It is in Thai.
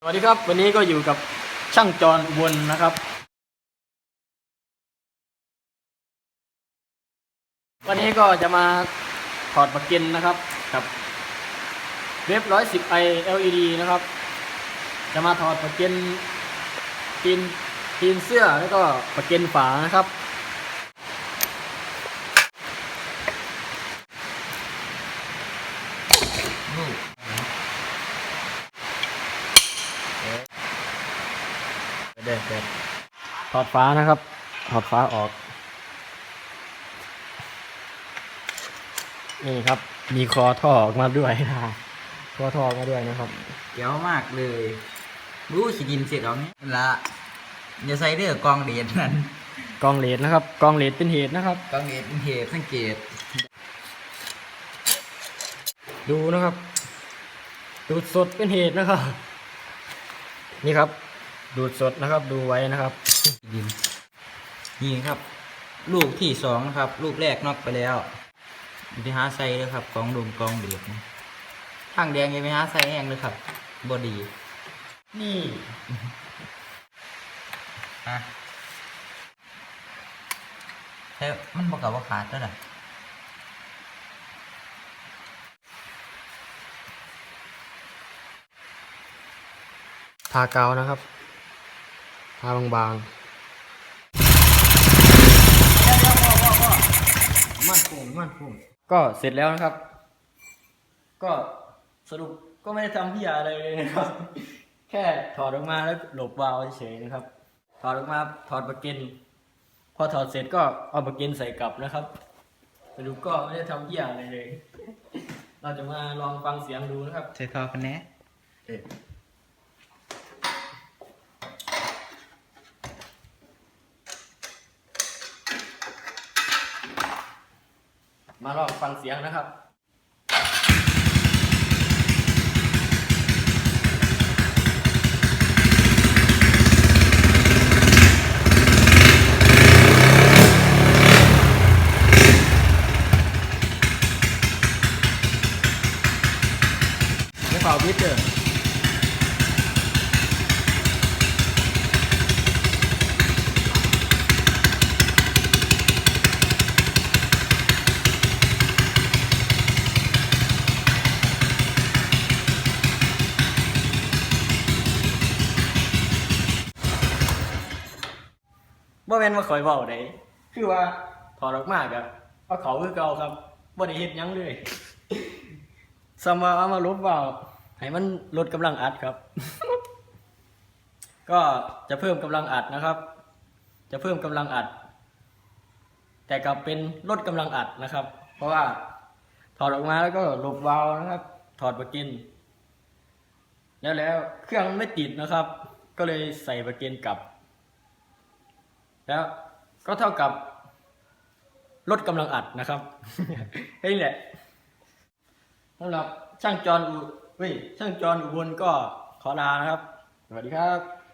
สวัสดีครับ วันนี้ก็อยู่กับช่างจรอุบลนะครับ วันนี้ก็จะมาถอดปลั๊กอินนะครับกับเว็บร้อยสิบไอ LED นะครับ จะมาถอดปลั๊กอินตีนตีนเสื้อแล้วก็ปลั๊กอินฝานะครับ เด็ดเด็ดถอดฟ้านะครับ ถอดฟ้าออก นี่ครับ มีคอท่อออกมาด้วยนะคอท่อออกมาด้วยนะครับเดี๋ยวมากเลยรู้ขีดินเสร็จแล้วนี่ละอย่าใส่เด้อกองเดียนนั่นกองเลดนะครับ กองเลดเป็นเหตุนะครับ กองเดียนเป็นเหตุสังเกต ดูนะครับดูดสดเป็นเหตุนะครับ นี่ครับ ดูดสดนะครับดูไว้นะครับดินนี่ครับ ลูกที่สองนะครับ ลูกแรกนอกไปแล้วอย่าไปหาใส่เลยครับกองดุมกองเดียดทางแดงอย่าไปหาใส่แห้งเลยครับบอดี นี่ฮะแต่มันบอกกับว่าขาดแล้วล่ะทากาวนะครับ ทาบางมันโป่งมันโป่งๆก็เสร็จแล้วนะครับ ก็สรุปก็ไม่ได้ทำพิยาอะไรเลยนะครับ แค่ถอดออกมาแล้วหลบวาล์วเฉยๆนะครับ ถอดออกมาถอดปลั๊กอินพอถอดเสร็จก็เอาปลั๊กอินใส่กลับนะครับสรุปก็ไม่ได้ทำพิยาอะไรเลย เราจะมาลองฟังเสียงดูนะครับใส่ทอกันแน่ มาลองฟังเสียงนะครับไม่เป่าพิษเด้อ บ่แม่นว่าข่อยเว้าได้คือว่าถอดออกมากอะเอาเขาคือเก่าครับบ่ได้เฮ็ดหยังเลยสมาเอามาลบเบาให้มันลดกำลังอัดครับ ก็จะเพิ่มกำลังอัดนะครับ จะเพิ่มกำลังอัด แต่กลับเป็นลดกำลังอัดนะครับ เพราะว่าถอดออกมาแล้วก็ลบวาล์วนะครับ ถอดปลั๊กอินแล้วแล้วเครื่องมันไม่ติดนะครับ ก็เลยใส่ปลั๊กอินกลับ แล้วก็เท่ากับลดกำลังอัดนะครับนี่แหละสำหรับช่างจรอุเว้ยช่างจอรอุบลก็ขอลานะครับ สวัสดีครับ